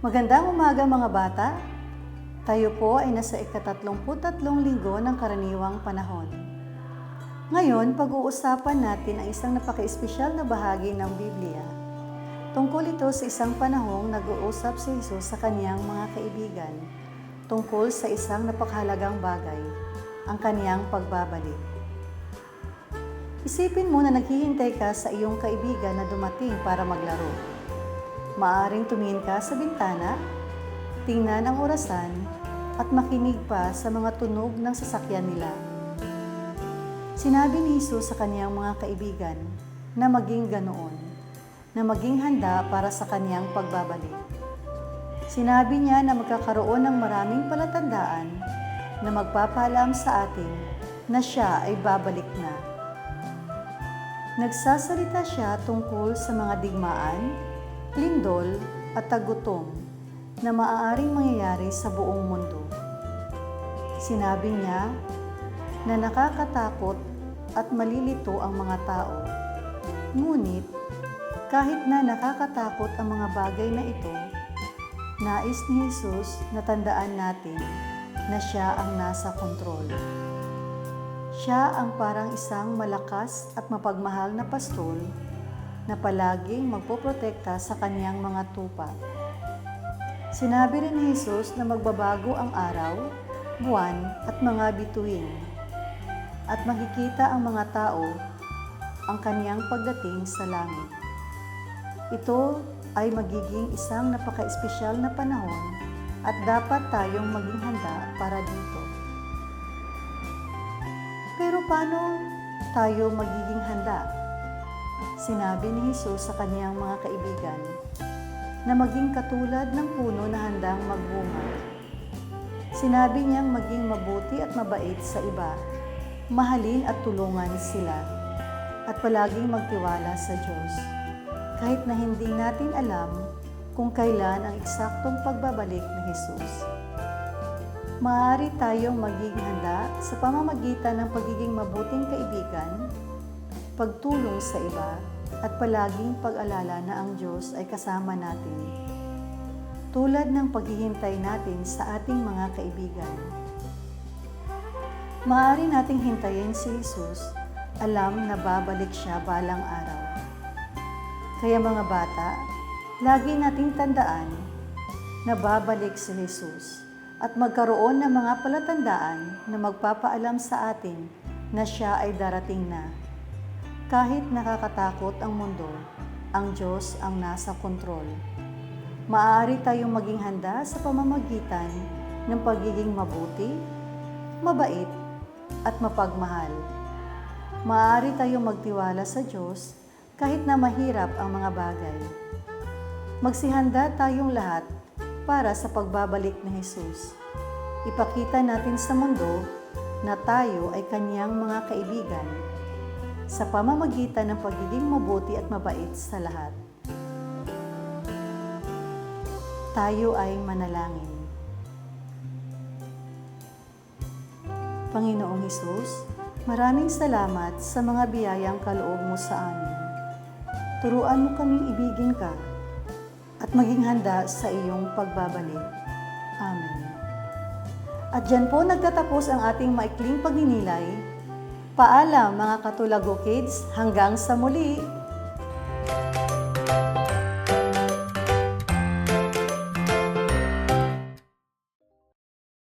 Magandang umaga mga bata. Tayo po ay nasa ikatatlumputatlong linggo ng karaniwang panahon. Ngayon, pag-uusapan natin ang isang napaka-espesyal na bahagi ng Biblia. Tungkol ito sa isang panahong nag-uusap si Jesus sa kaniyang mga kaibigan tungkol sa isang napakahalagang bagay, ang kaniyang pagbabalik. Isipin mo na naghihintay ka sa iyong kaibigan na dumating para maglaro. Maaring tumingin ka sa bintana, tingnan ang orasan, at makinig pa sa mga tunog ng sasakyan nila. Sinabi ni Jesus sa kaniyang mga kaibigan na maging ganoon, na maging handa para sa kaniyang pagbabalik. Sinabi niya na magkakaroon ng maraming palatandaan na magpapaalam sa atin na siya ay babalik na. Nagsasalita siya tungkol sa mga digmaan, lindol at tagutom na maaaring mangyayari sa buong mundo. Sinabi niya na nakakatakot at malilito ang mga tao. Ngunit kahit na nakakatakot ang mga bagay na ito, nais ni Jesus na tandaan natin na siya ang nasa kontrol. Siya ang parang isang malakas at mapagmahal na pastol na palaging magpoprotekta sa kaniyang mga tupa. Sinabi rin ni Jesus na magbabago ang araw, buwan at mga bituin at makikita ang mga tao ang kaniyang pagdating sa langit. Ito ay magiging isang napaka-espesyal na panahon at dapat tayong maging handa para dito. Pero paano tayo magiging handa? Sinabi ni Jesus sa kaniyang mga kaibigan na maging katulad ng puno na handang magbunga. Sinabi niyang maging mabuti at mabait sa iba, mahalin at tulungan sila, at palaging magtiwala sa Diyos. Kahit na hindi natin alam kung kailan ang eksaktong pagbabalik ni Jesus. Maaari tayong magiging handa sa pamamagitan ng pagiging mabuting kaibigan, pagtulong sa iba, at palaging pag-alala na ang Diyos ay kasama natin. Tulad ng paghihintay natin sa ating mga kaibigan. Maaari nating hintayin si Jesus, alam na babalik siya balang araw. Kaya mga bata, lagi nating tandaan na babalik si Jesus at magkaroon ng mga palatandaan na magpapaalam sa atin na siya ay darating na. Kahit nakakatakot ang mundo, ang Diyos ang nasa kontrol. Maaari tayong maging handa sa pamamagitan ng pagiging mabuti, mabait, at mapagmahal. Maaari tayong magtiwala sa Diyos kahit na mahirap ang mga bagay. Magsihanda tayong lahat para sa pagbabalik ni Jesus. Ipakita natin sa mundo na tayo ay kanyang mga kaibigan sa pamamagitan ng pagiging mabuti at mabait sa lahat. Tayo ay manalangin. Panginoong Hesus, maraming salamat sa mga biyayang kaloob mo sa amin. Turuan mo kaming ibigin ka at maging handa sa iyong pagbabalik. Amen. At dyan po nagtatapos ang ating maikling pagninilay. Paalam mga Katulago Kids, hanggang sa muli!